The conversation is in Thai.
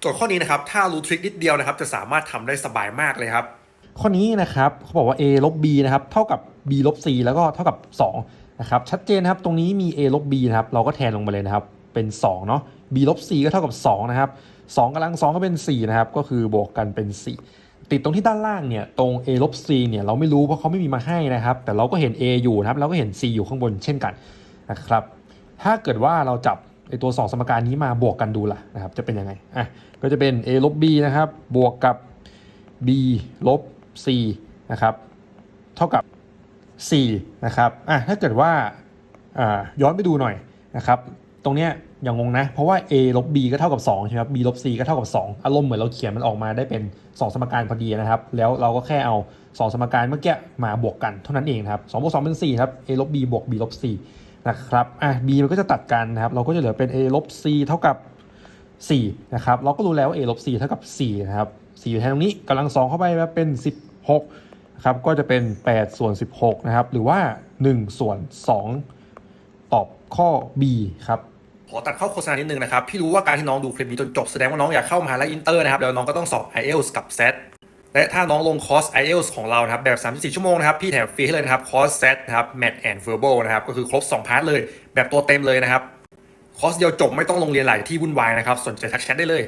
โจทย์ข้อนี้นะครับ ถ้ารู้ทริคนิดเดียวนะครับ จะสามารถทำได้สบายมากเลยครับ ข้อนี้นะครับเขาบอกว่า a ลบ b นะครับ เท่ากับ b ลบ c แล้วก็เท่ากับ2นะครับ ชัดเจนนะครับ ตรงนี้มี a ลบ b นะครับ เราก็แทนลงมาเลยนะครับ เป็น2เนาะ b ลบ c ก็เท่ากับ2นะครับ2กำลัง 2 ก็เป็น 4 นะครับ ก็คือบวกกันเป็น 4 ติดตรงที่ด้านล่างเนี่ย ตรง a ลบ c เนี่ย เราไม่รู้เพราะเขาไม่มีมาให้นะครับ แต่เราก็เห็น a อยู่นะครับ เราก็เห็น c อยู่ข้างบนเช่นกันนะครับ ถ้าเกิดว่าเราจับ ไอตัว 2 สมการนี้มาบวกกันดูล่ะนะครับจะเป็นยังไงอะก็จะเป็น a ลบ b นะครับบวกกับ b ลบ c นะครับเท่ากับ 4 นะครับอะถ้าเกิดว่าอ่าย้อนไปดูหน่อยนะครับตรงเนี้ยอย่างงงนะ เพราะว่า a ลบ b ก็เท่ากับ2ใช่ไหมครับ b ลบ c ก็เท่ากับ 2 อารมณ์เหมือนเราเขียนมันออกมาได้เป็น 2 สมการพอดีนะครับ แล้วเราก็แค่เอา 2 สมการเมื่อกี้มาบวกกันเท่านั้นเองครับ2บวก2เป็น4ครับ a ลบ b บวก b ลบ c นะครับอะ b มันก็จะตัดกันนะครับ เราก็จะเหลือเป็น a ลบ c เท่ากับ 4 นะครับ เราก็รู้แล้วว่า a ลบ c เท่ากับ 4 นะครับ 4 อยู่แทนตรงนี้กำลัง 2 เข้าไปแล้วเป็น 16ครับ ก็จะเป็น 8 ส่วน 16 นะครับ หรือว่า 1 ส่วน 2 ตอบข้อ B ครับขอตัดเข้าโฆษณานิดนึงนะครับ พี่รู้ว่าการที่น้องดูคลิปนี้จนจบแสดงว่าน้องอยากเข้ามหาลัยอินเตอร์นะครับ แล้วน้องก็ต้องสอบ IELTS กับ SAT และถ้าน้องลงคอร์ส IELTS ของเราครับแบบ 34 ชั่วโมงนะครับพี่แถมฟรีให้เลยนะครับคอร์สเซตนะครับ Math and Verbal นะครับก็คือครบ 2 พาร์ทเลย แบบตัวเต็มเลยนะครับคอร์สเดียวจบไม่ต้องลงเรียนหลายที่วุ่นวายนะครับสนใจทักแชทได้เลย